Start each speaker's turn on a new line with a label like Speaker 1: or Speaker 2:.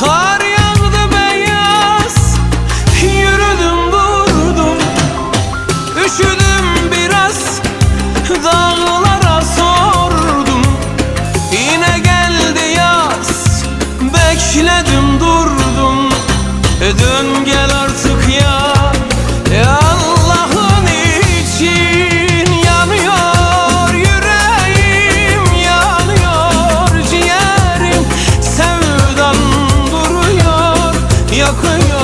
Speaker 1: Kar yağdı beyaz Yürüdüm durdum. Üşüdüm biraz Dağlara sordum. Yine geldi yaz Bekledim durdum. Dön yakıyor.